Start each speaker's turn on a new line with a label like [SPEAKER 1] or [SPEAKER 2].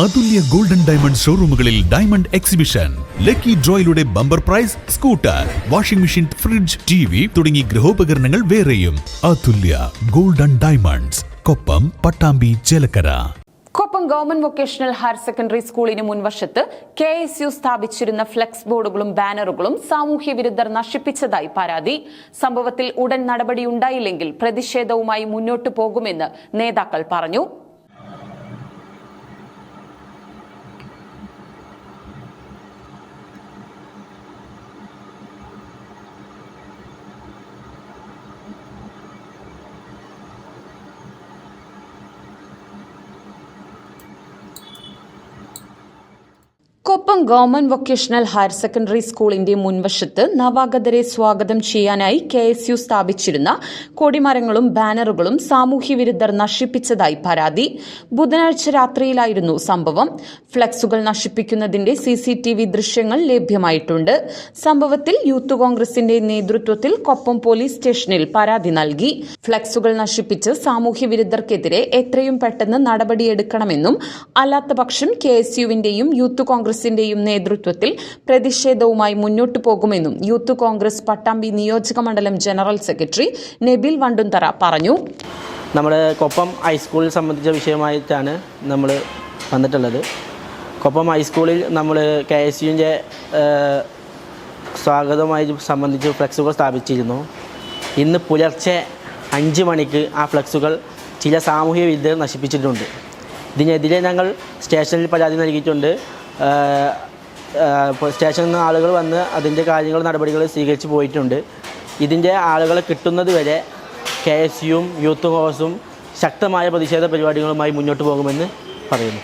[SPEAKER 1] അതുല്യ golden diamond ഷോറൂമുകളിൽ diamond exhibition. Lucky ഡ്രോയിലൂടെ bumper prize scooter washing machine fridge T V തുടങ്ങി ഗൃഹോപകരണങ്ങൾ വേറെയും. Athulya golden diamonds Koppam Pattambi Chelakkara.
[SPEAKER 2] Koppam government vocational higher secondary സ്കൂളിന് മുൻവശത്ത് K S U സ്ഥാപിച്ചിരുന്ന flex ബോർഡുകളും ബാനറുകളും സാമൂഹ്യ വിരുദ്ധർ നശിപ്പിച്ചതായി പരാതി. സംഭവത്തിൽ ഉടൻ നടപടിയുണ്ടായില്ലെങ്കിൽ പ്രതിഷേധവുമായി മുന്നോട്ടു പോകുമെന്ന് നേതാക്കൾ പറഞ്ഞു. Koppam government vocational higher secondary സ്കൂളിന്റെ മുൻവശത്ത് നവാഗതരെ സ്വാഗതം ചെയ്യാനായി കെ എസ് യു സ്ഥാപിച്ചിരുന്ന കൊടിമരങ്ങളും ബാനറുകളും സാമൂഹ്യ വിരുദ്ധർ നശിപ്പിച്ചതായി പരാതി. ബുധനാഴ്ച രാത്രിയിലായിരുന്നു സംഭവം. ഫ്ലക്സുകൾ നശിപ്പിക്കുന്നതിന്റെ സി സി ടി വി ദൃശ്യങ്ങൾ ലഭ്യമായിട്ടുണ്ട്. സംഭവത്തിൽ യൂത്ത് കോൺഗ്രസിന്റെ നേതൃത്വത്തിൽ കൊപ്പം പോലീസ് സ്റ്റേഷനിൽ പരാതി നൽകി. ഫ്ലക്സുകൾ നശിപ്പിച്ച് സാമൂഹ്യ വിരുദ്ധർക്കെതിരെ എത്രയും പെട്ടെന്ന് നടപടിയെടുക്കണമെന്നും അല്ലാത്തപക്ഷം കെ എസ് യുവിന്റെയും യൂത്ത് കോൺഗ്രസിന്റെയും നേതൃത്വത്തിൽ പ്രതിഷേധവുമായി മുന്നോട്ടു പോകുമെന്നും യൂത്ത് കോൺഗ്രസ് പട്ടാമ്പി നിയോജക മണ്ഡലം ജനറൽ സെക്രട്ടറി നബിൽ വണ്ടുന്തറ പറഞ്ഞു.
[SPEAKER 3] നമ്മുടെ കൊപ്പം ഹൈസ്കൂളിൽ സംബന്ധിച്ച വിഷയമായിട്ടാണ് നമ്മൾ വന്നിട്ടുള്ളത്. കൊപ്പം ഹൈസ്കൂളിൽ നമ്മൾ കെ എസ് യുവിന്റെ സ്വാഗതമായി സംബന്ധിച്ച് ഫ്ലക്സുകൾ സ്ഥാപിച്ചിരുന്നു. ഇന്ന് പുലർച്ചെ അഞ്ച് മണിക്ക് ആ ഫ്ലക്സുകൾ ചില സാമൂഹിക വിരുദ്ധർ നശിപ്പിച്ചിട്ടുണ്ട്. ഇതിനെതിരെ ഞങ്ങൾ സ്റ്റേഷനിൽ പരാതി നൽകിയിട്ടുണ്ട്. സ്റ്റേഷനിൽ നിന്ന് ആളുകൾ വന്ന് അതിന്റെ കാര്യങ്ങൾ നടപടികൾ സ്വീകരിച്ച് പോയിട്ടുണ്ട്. ഇതിന്റെ ആളുകളെ കിട്ടുന്നത് വരെ കെ എസ് യുവും യൂത്ത് കോൺഗ്രസും ശക്തമായ പ്രതിഷേധ പരിപാടികളുമായി മുന്നോട്ട് പോകുമെന്ന് പറയുന്നു.